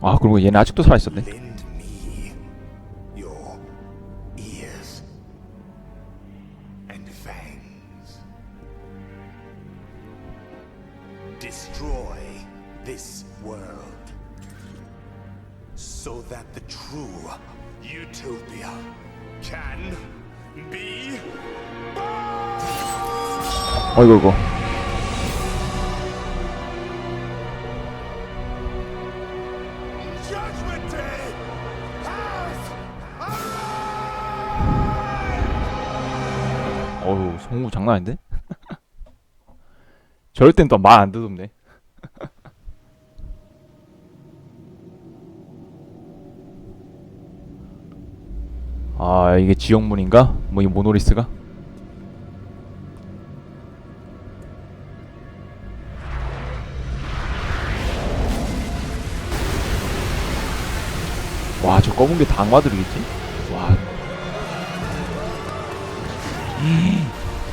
아 그리고 얘는 아직도 살아있었네 Lend me your ears and fangs. Destroy this world so that the true utopia can be 어이구 이거 장난 아닌데? 저럴 땐 또 말 안 듣던데 아 이게 지역문인가? 뭐 이 모노리스가? 와 저 검은 게다 악마들이겠지? 와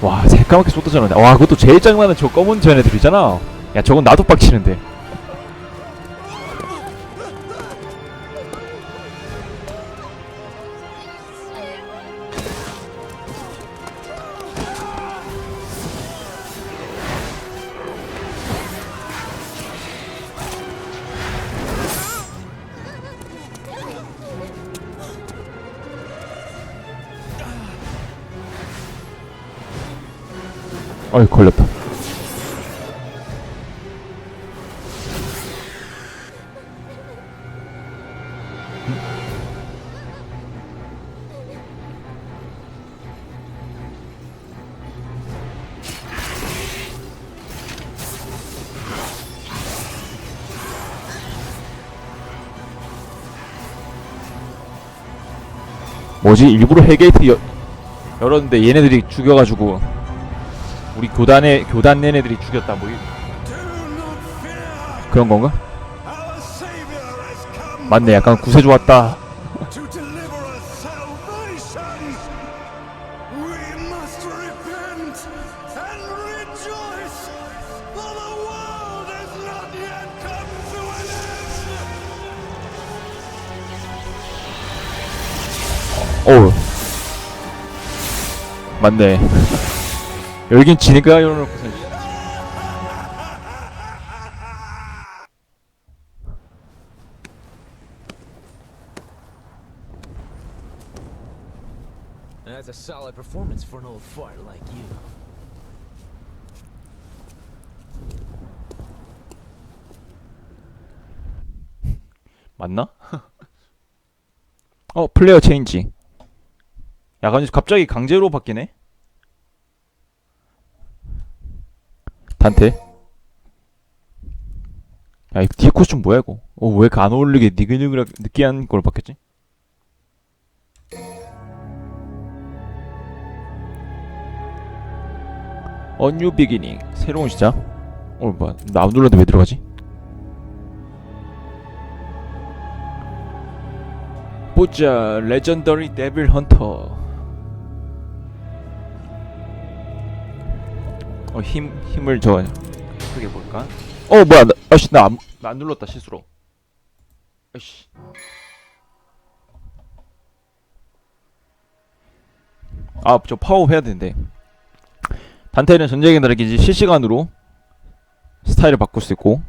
와 새까맣게 쏟아졌는데. 와 그것도 제일 짱나는 저 검은 저 애들이잖아. 야 저건 나도 빡치는데 어이 걸렸다. 뭐지? 일부러 헬게이트 여, 열었는데 얘네들이 죽여가지고 우리 교단의 교단 내내들이 죽였다 뭐. 그런 건가? 맞네 약간 구세주 왔다 맞네 열긴 지니까 열어놓고서 That's a solid performance for an old fart like you. 맞나? 어 플레이어 체인지 야 갑자기 강제로 바뀌네 단테 야이 뒤에 코스튬 뭐야 이거? 어 왜 이렇게 안 어울리게 니글니글 느끼한 걸로 바뀌었지? 어뉴 비기닝. 새로운 시작. 어 뭐야. 나안 눌렀는데 왜 들어가지? 보자. 레전더리 데빌 헌터 어 힘 힘을 저 크게 볼까? 어 뭐야 나, 아씨 나안 나안 눌렀다 실수로. 아씨. 아저 파워 해야 되는데. 단테는 전쟁에 다르게 실시간으로 스타일을 바꿀 수 있고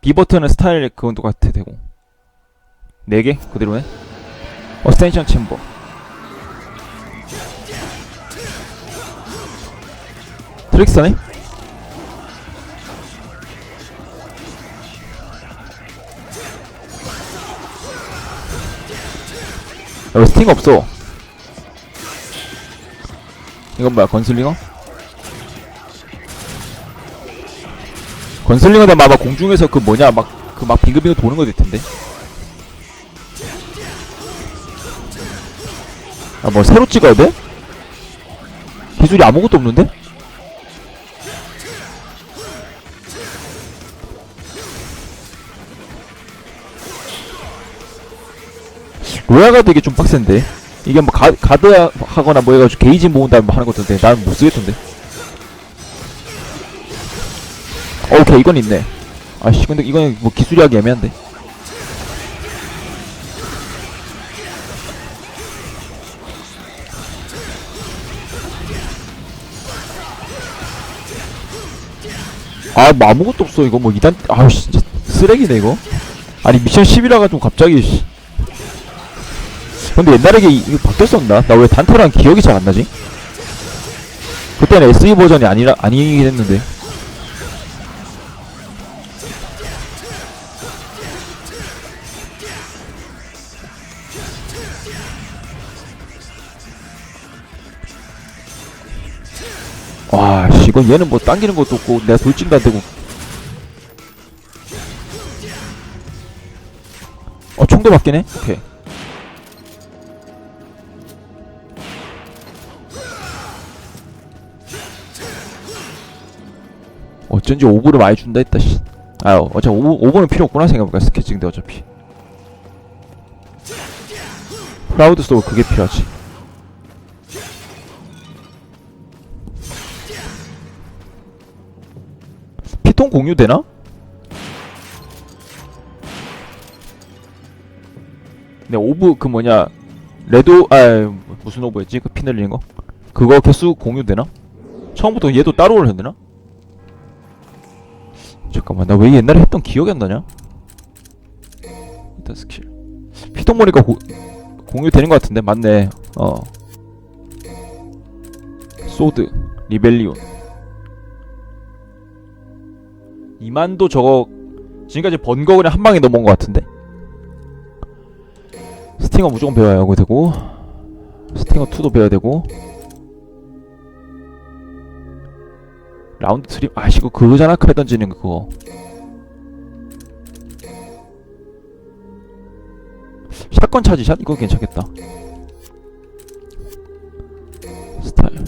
B 버튼은 스타일 그건 똑같아 되고. 4개? 그대로네? 어스텐션 챔버 트릭스네? 여기 스팅 없어 이건 뭐야 건슬링어? 건슬링어다 마봐 공중에서 그 뭐냐 막 그 막 빙글빙글 도는 거 될 텐데 아 뭐 새로 찍어야 돼? 기술이 아무것도 없는데? 로야가 되게 좀 빡센데 이게 뭐 가, 가드 하거나 뭐 해가지고 게이지 모은 다음에 뭐 하는 것던데 나는 못 쓰겠던데 오케이 이건 있네 아씨 근데 이거는 뭐 기술이 하기 애매한데 아, 뭐 아무것도 없어. 이거 뭐 2단, 아우, 씨, 진짜 쓰레기네, 이거. 아니, 미션 10이라 가지고 갑자기, 씨. 근데 옛날에 이게, 이거 바뀌었었나? 나 왜 단테랑 기억이 잘 안 나지? 그때는 SE 버전이 아니라, 아니긴 했는데. 와, 씨, 이건 얘는 뭐 당기는 것도 없고, 내가 돌진도 안 되고. 어, 총도 바뀌네? 오케이. 어쩐지 오브를 많이 준다 했다, 씨. 아, 어차피 오브, 오브는 필요 없구나 생각해보니까 스케칭인데 어차피. 프라우드 소울 그게 필요하지. 피통 공유되나? 네 오브 그 뭐냐 레드 아 무슨 오브였지 그피 늘리는 거 그거 개수 공유되나? 처음부터 얘도 따로 올려야 되나? 잠깐만 나 왜 옛날에 했던 기억이 안 나냐? 일단 스킬. 보니까 고, 공유되는 것 같은데? 맞네. 어. 소드 리벨리온. 이만도 저거 지금까지 번 거 그냥 한 방에 넘어온 것 같은데? 스팅어 무조건 배워야 하고 되고 스팅어 2도 배워야 되고 라운드 아씨 그 그거잖아? 칼 던지는 거 그거. 샷건 차지샷? 이거 괜찮겠다. 스타일.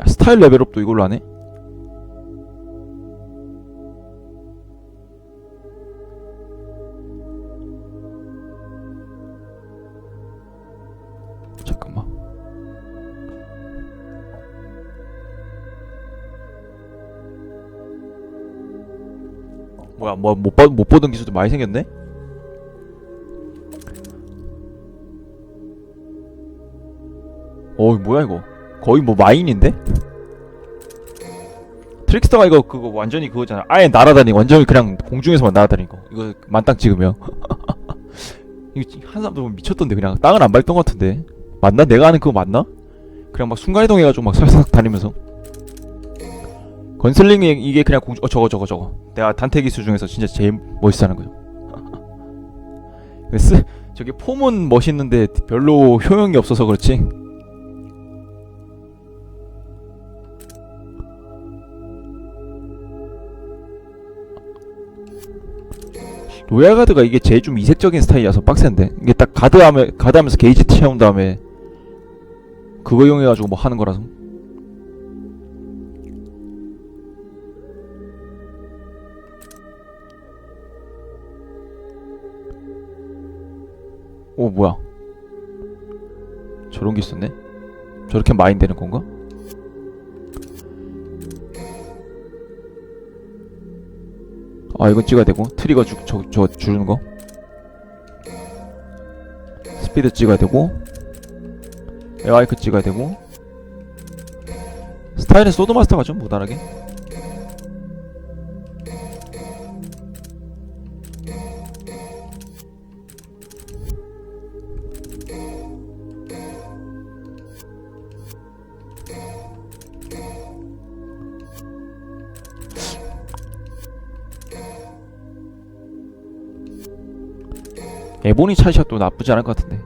야 스타일 레벨업도 이걸로 하네 뭐야 뭐못 못 보던 기술도 많이 생겼네? 어이 뭐야 이거? 거의 뭐 마인인데? 트릭스터가 이거 그거 완전히 그거잖아. 아예 날아다니 완전히 그냥 공중에서만 날아다니는 거. 이거 만땅 찍으면. 이거 한 사람도 미쳤던데 그냥. 땅을 안 밟던 것 같은데. 맞나? 내가 아는 그거 맞나? 그냥 막 순간이동 해가지고 막 살살 다니면서. 건슬링이 이게 그냥 공중 어 저거 저거 저거 내가 단테 기술 중에서 진짜 제일 멋있어하는 거죠 쓰 저기 폼은 멋있는데 별로 효용이 없어서 그렇지. 로얄 가드가 이게 제일 좀 이색적인 스타일이라서 빡센데. 이게 딱 가드하면 가드하면서 게이지 채운 다음에 그거 이용해가지고 뭐 하는 거라서 오 뭐야? 저런 게 있었네? 저렇게 마인 되는 건가? 아 이건 찍어야 되고. 트리거 주, 저, 저 주는 거? 스피드 찍어야 되고. 에어아이크 찍어야 되고. 스타일은 소드마스터가 좀 무난하게 에보니 차이샷도 나쁘지 않을 것 같은데.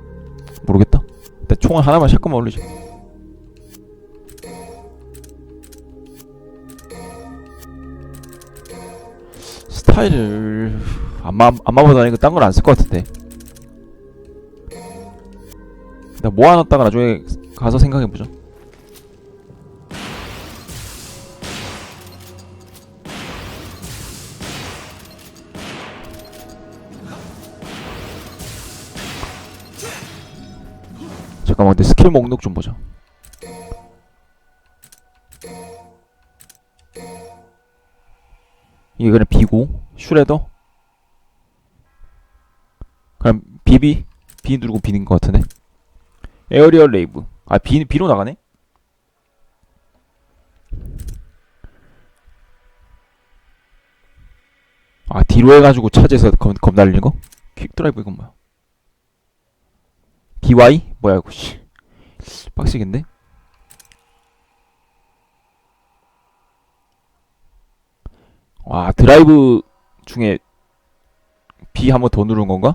모르겠다. 일단 총알 하나만 샷건만 올리자 스타일을 안마 안마보다 다니고 딴 걸 안 쓸 것 같은데. 나 모아놨다가 나중에 가서 생각해보자 잠깐만 근데 스킬 목록 좀 보자. 이게 그냥 비고 슈레더? 그럼 비비? 비 누르고 비는 것 같은데? 에어리얼 레이브. 아 B, 비로 나가네? 아 뒤로 해가지고 차지해서 겁, 겁 날리는 거? 퀵드라이브 이건 뭐야? BY? 뭐야 이거 씨 빡세겠네 와 드라이브 중에 B 한번 더 누른 건가?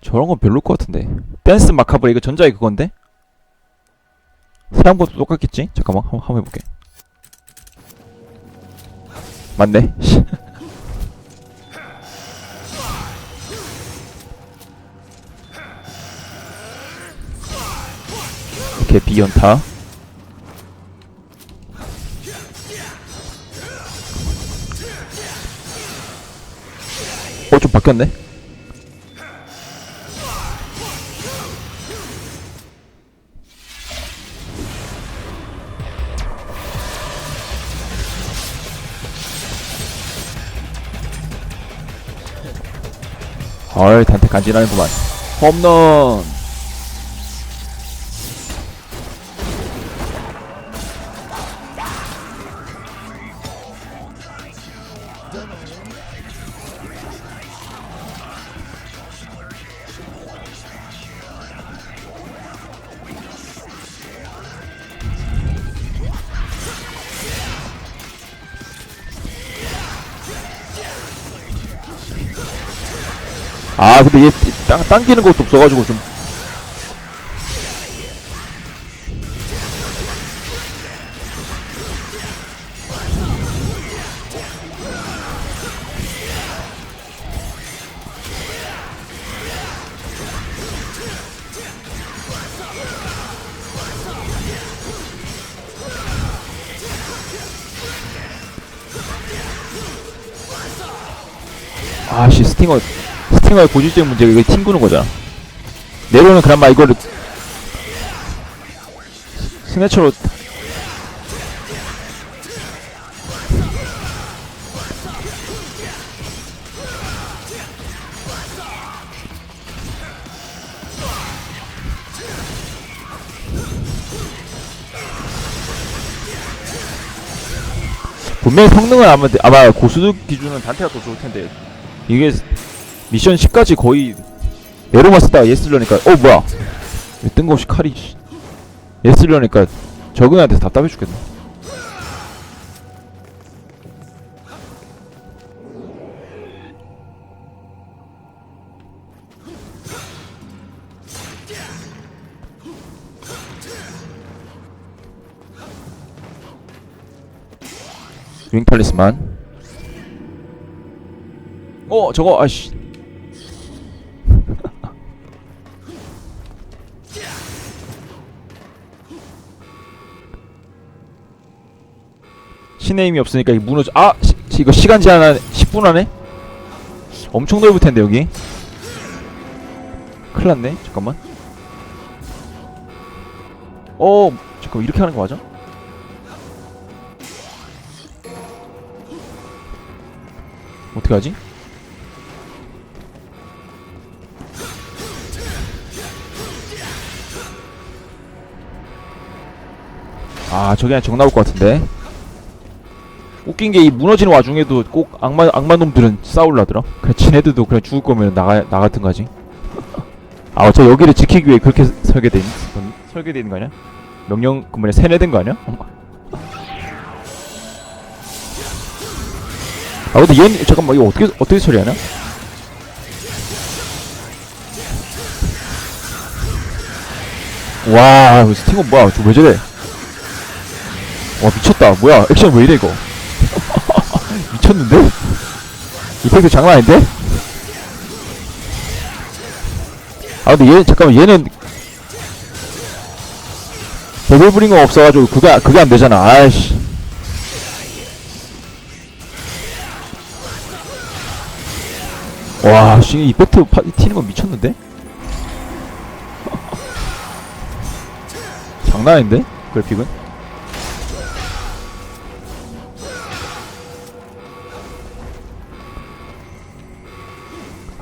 저런 건 별로일 것 같은데 댄스 마카브레 이거 전자의 그건데? 사양 것도 똑같겠지? 잠깐만 한번, 한번 해볼게 맞네 이렇게 B 연타. 어 좀 바뀌었네. 어이 단테 간지나는구만. 홈런 아 근데 얘 땅, 당기는 것도 없어가지고 좀 스팅어의 고질적 문제가 이거 튕구는 거잖아. 내로는 그나마 이거를 스네처로 분명히 성능은 아마 아마 고수들 기준은 단테가 더 좋을 텐데. 이게 미션 10까지 거의 에로만 쓰다가 예슬러니까 어 뭐야? 왜 뜬금없이 칼이 씨. 예슬러니까 적응한테 답답해 죽겠네. 윙 탈리스만. 어 저거 아씨 신의 힘이 없으니까 이 무너져. 아 시, 시- 이거 시간 제한 한 10분 안에? 엄청 넓을 텐데 여기. 큰일 났네. 잠깐만. 어 잠깐 이렇게 하는 거 맞아? 어떻게 하지? 아 저기 안정 나올 것 같은데 웃긴 게 이 무너지는 와중에도 꼭 악마 악마 놈들은 싸울라더라. 그래 지네들도 그냥 죽을 거면 나가 나 같은 거지. 아 저 여기를 지키기 위해 그렇게 설계된 건- 설계된 거 아니야? 명령 그 뭐냐 세뇌된 거 아니야? 아 근데 얘 잠깐만 이거 어떻게 어떻게 처리하냐? 와 스팅어 뭐야 저 왜 저래? 와 미쳤다 뭐야 액션 왜 이래 이거? 미쳤는데? 이펙트 장난 아닌데? 아 근데 얘 잠깐만 얘는 버블 브링어 없어가지고 그게 그게 안 되잖아 아이씨 와, 씨, 이펙트 파, 튀는 건 미쳤는데? 장난 아닌데? 그래픽은?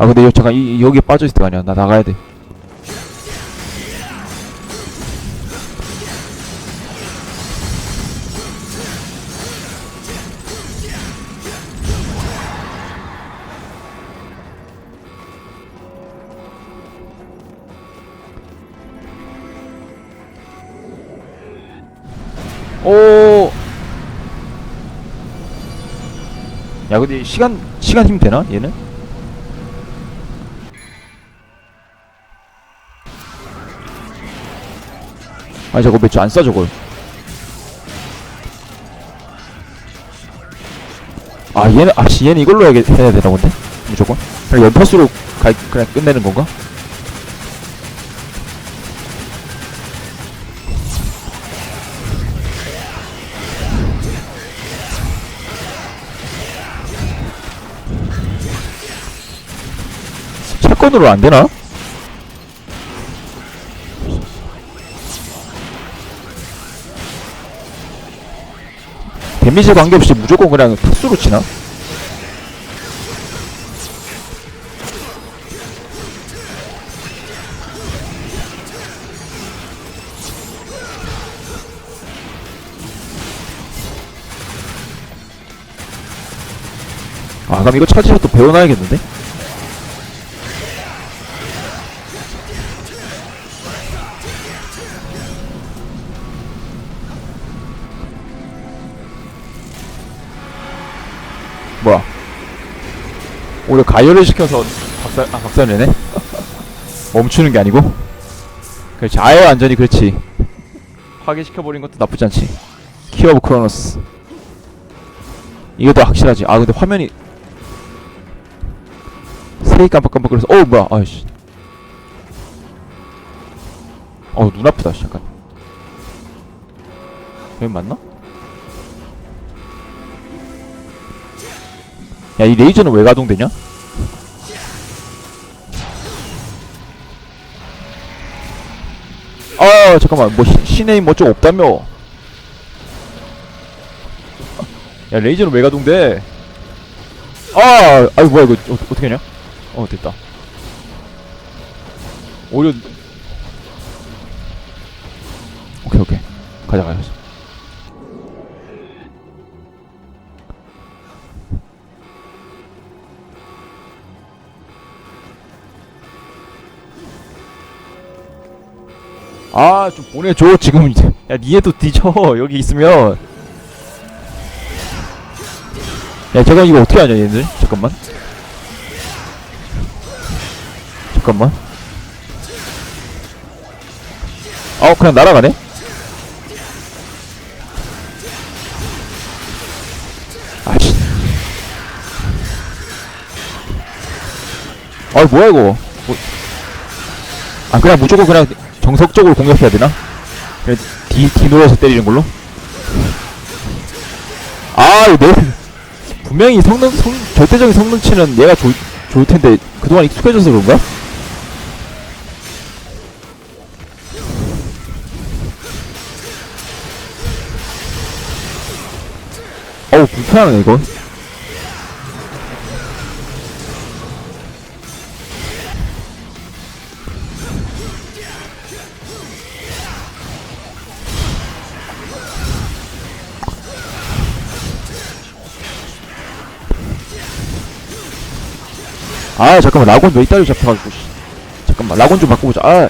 아 근데 여, 잠깐 이, 여기 빠져있을 거 아니야 나 나가야 돼 오. 야 근데 시간 시간 힘 되나 얘는? 아니 저거 몇줄안써 저걸 아 얘는 아씨 얘는 이걸로 해야, 해야 되나 본데 무조건 그냥 연파수로 가, 그냥 끝내는 건가? 채권으로 안 되나? 데미지 관계없이 무조건 그냥 특수로 치나? 아 그럼 이거 또 배워놔야겠는데? 오히려 가열을 시켜서 박살 아 박살내네? 멈추는 게 아니고? 그렇지. 아예 완전히 그렇지. 파괴시켜버린 것도 나쁘지 않지. 키 오브 크로노스 이것도 확실하지. 아 근데 화면이 색이 깜빡깜빡거려서 어우 뭐야? 아이씨. 어우 눈 아프다 씨, 잠깐. 여기 맞나? 야 이 레이저는 왜 가동되냐? 아 잠깐만. 뭐 시- 시네임 뭐좀 없다며. 야 레이저는 왜 가동돼? 아 아이 뭐야 이거 어, 어떻게 하냐? 어 됐다. 오히려 오케이 오케이. 가자 가자 아 좀 보내줘 지금. 이제 야 니에도 뒤져 여기 있으면. 야 잠깐 이거 어떻게 하냐 얘들? 잠깐만. 잠깐만. 어 그냥 날아가네? 아씨. 아 뭐야 이거? 뭐... 아 그냥 무조건 그냥 정석적으로 공격해야 되나? 그냥 뒤, 뒤 눌러서 때리는 걸로? 아, 내, 분명히 성능, 성, 절대적인 성능치는 얘가 좋, 좋을 텐데, 그동안 익숙해져서 그런가? 어우, 불편하네, 이거. 아, 잠깐만, 라곤 왜 이따리 잡혀가지고, 씨. 잠깐만, 라곤 좀 바꿔보자, 아.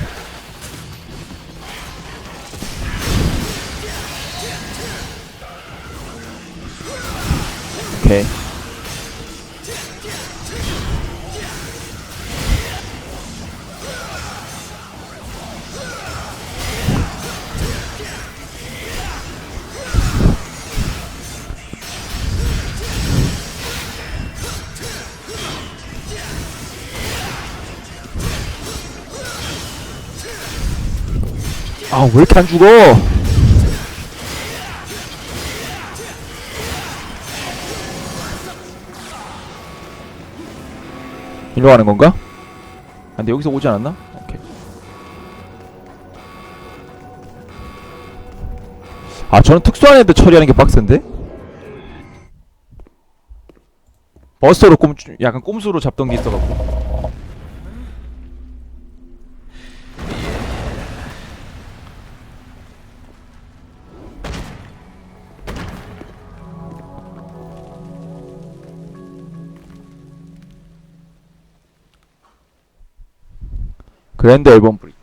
아, 왜 이렇게 안 죽어? 일로 가는 건가? 아, 근데 여기서 오지 않았나? 오케이. 아, 저는 특수한 애들 처리하는 게 빡센데? 버스터로 꼼, 약간 꼼수로 잡던 게 있어갖고. 그랜드 앨범 브릿지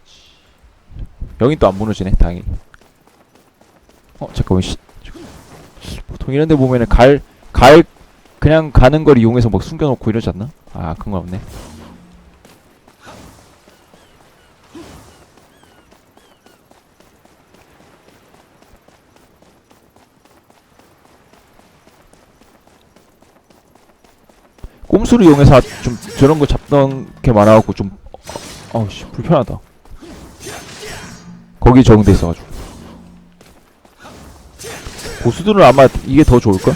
여긴 또 안 무너지네 다행히 어 잠깐만 씨. 보통 이런 데 보면은 갈 갈 그냥 가는 걸 이용해서 막 숨겨놓고 이러지 않나? 아 그런 거 없네. 꼼수를 이용해서 아- 좀 저런 거 잡던 게 많아갖고 좀 어, 어우씨 불편하다 거기 적응돼 있어가지고 보스들은 아마 이게 더 좋을걸?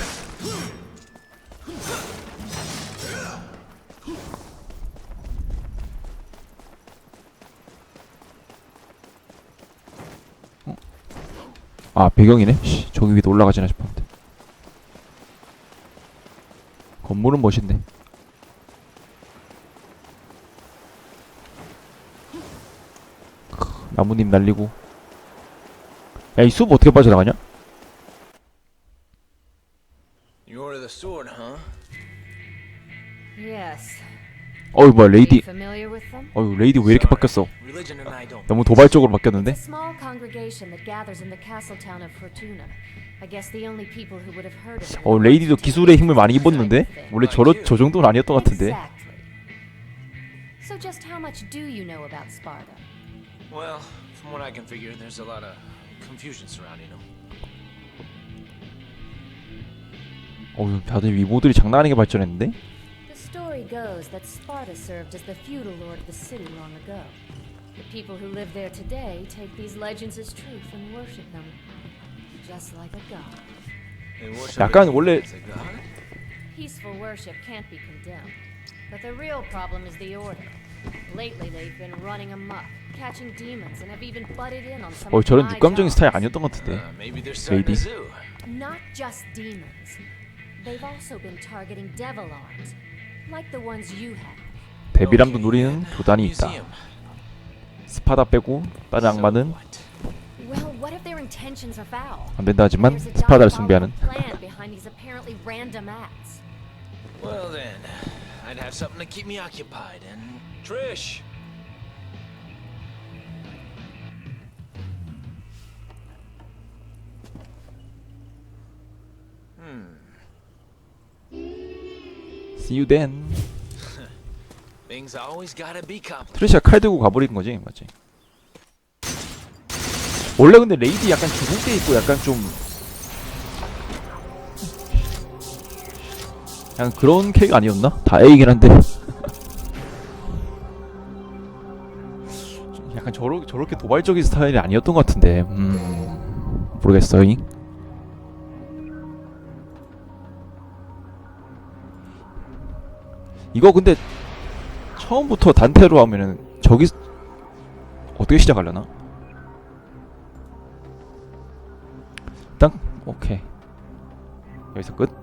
어? 아 배경이네? 씨, 저기 위에 올라가지나 싶었는데 건물은 멋있네 나뭇잎 날리고 야 이 숲 어떻게 빠져나가냐? You order the sword, huh? Yes. 어이 뭐야 레이디 familiar with them? 어이 레이디 왜 이렇게 바뀌었어 Religion and I don't. 너무 도발적으로 바뀌었는데? It's a small congregation that gathers in the castle town of Fortuna. I guess the only people who would have heard of them. 어 레이디도 기술의 힘을 많이 입었는데? 원래 저러, 저 정도는 아니었던 것 같은데 Exactly. So just how much do you know about Sparta? Well, from what I can figure, there's a lot of confusion surrounding them. 어우 다들 위보들이 장난 아니게 발전했는데? The story goes that Sparta served as the feudal lord of the city long ago. The people who live there today take these legends as truth and worship them, just like a god. They worship 약간 it 원래- as a god? Peaceful worship can't be condemned. But the real problem is the Order. Lately, they've been running amok, 어 저런 육감적인. 스타일 아니었던 것 같은데 Uh, zoo. Not just demons. They've also been targeting devil arms, like the ones you have. 데빌함도 노리는 교단이 있다. 스파다 빼고 다른 악마는? 안 된다 하지만 스파다를 숭배하는. Well then, I'd have something to keep me occupied. And Trish, See you then things always gotta be complicated. 트레시가 칼 들고 가버린 거지 맞지? 원래 근데 레이디 약간 주눅돼 있고 약간 좀 약간 그런 캐릭 아니었나? 다 A이긴 한데 좀 약간 저러, 저렇게 도발적인 스타일이 아니었던 것 같은데 음 모르겠어요 이거 근데 처음부터 단테로 하면은 저기 어떻게 시작하려나? 일단 오케이 여기서 끝.